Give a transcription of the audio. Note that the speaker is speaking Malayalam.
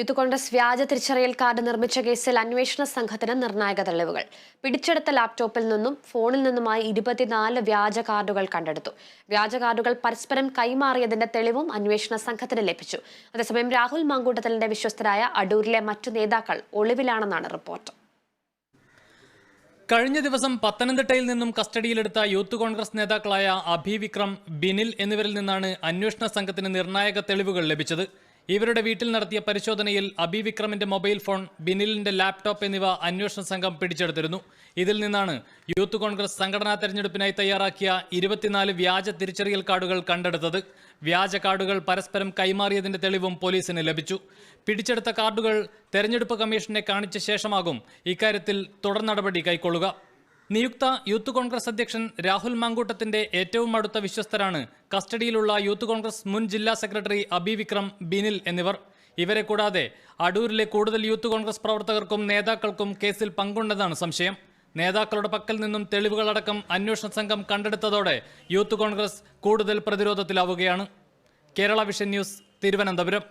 യൂത്ത് കോൺഗ്രസ് വ്യാജ തിരിച്ചറിയൽ കാർഡ് നിർമ്മിച്ച കേസിൽ അന്വേഷണ സംഘത്തിന് നിർണായക തെളിവുകൾ. പിടിച്ചെടുത്ത ലാപ്ടോപ്പിൽ നിന്നും ഫോണിൽ നിന്നുമായി ഇരുപത്തിനാല് വ്യാജ കാർഡുകൾ കണ്ടെടുത്തു. വ്യാജ കാർഡുകൾ പരസ്പരം കൈമാറിയതിന്റെ തെളിവും അന്വേഷണ സംഘത്തിന് ലഭിച്ചു. അതേസമയം രാഹുൽ മാങ്കൂട്ടത്തലിന്റെ വിശ്വസ്തരായ അടൂരിലെ മറ്റു നേതാക്കൾ ഒളിവിലാണെന്നാണ് റിപ്പോർട്ട്. കഴിഞ്ഞ ദിവസം പത്തനംതിട്ടയിൽ നിന്നും കസ്റ്റഡിയിലെടുത്ത യൂത്ത് കോൺഗ്രസ് നേതാക്കളായ അഭി വിക്രം ബിനിൽ എന്നിവരിൽ നിന്നാണ് അന്വേഷണ സംഘത്തിന് നിർണായക തെളിവുകൾ ലഭിച്ചത്. ഇവരുടെ വീട്ടിൽ നടത്തിയ പരിശോധനയിൽ അബി വിക്രമിന്റെ മൊബൈൽ ഫോൺ ബിനിലിന്റെ ലാപ്ടോപ്പ് എന്നിവ അന്വേഷണ സംഘം പിടിച്ചെടുത്തിരുന്നു. ഇതിൽ നിന്നാണ് യൂത്ത് കോൺഗ്രസ് സംഘടനാ തെരഞ്ഞെടുപ്പിനായി തയ്യാറാക്കിയ ഇരുപത്തിനാല് വ്യാജ തിരിച്ചറിയൽ കാർഡുകൾ കണ്ടെടുത്തത്. വ്യാജ കാർഡുകൾ പരസ്പരം കൈമാറിയതിന്റെ തെളിവും പോലീസിന് ലഭിച്ചു. പിടിച്ചെടുത്ത കാർഡുകൾ തെരഞ്ഞെടുപ്പ് കമ്മീഷനെ കാണിച്ച ശേഷമാകും ഇക്കാര്യത്തിൽ തുടർ നടപടി കൈക്കൊള്ളുക. നിയുക്ത യൂത്ത് കോൺഗ്രസ് അധ്യക്ഷൻ രാഹുൽ മാങ്കൂട്ടത്തിന്റെ ഏറ്റവും അടുത്ത വിശ്വസ്തരാണ് കസ്റ്റഡിയിലുള്ള യൂത്ത് കോൺഗ്രസ് മുൻ ജില്ലാ സെക്രട്ടറി അബി വിക്രം ബിനിൽ എന്നിവർ. ഇവരെ കൂടാതെ അടൂരിലെ കൂടുതൽ യൂത്ത് കോൺഗ്രസ് പ്രവർത്തകർക്കും നേതാക്കൾക്കും കേസിൽ പങ്കുണ്ടെന്നാണ് സംശയം. നേതാക്കളുടെ പക്കൽ നിന്നും തെളിവുകളടക്കം അന്വേഷണ സംഘം കണ്ടെടുത്തതോടെ യൂത്ത് കോൺഗ്രസ് കൂടുതൽ പ്രതിരോധത്തിലാവുകയാണ്. Kerala vision news Thiruvananthapuram.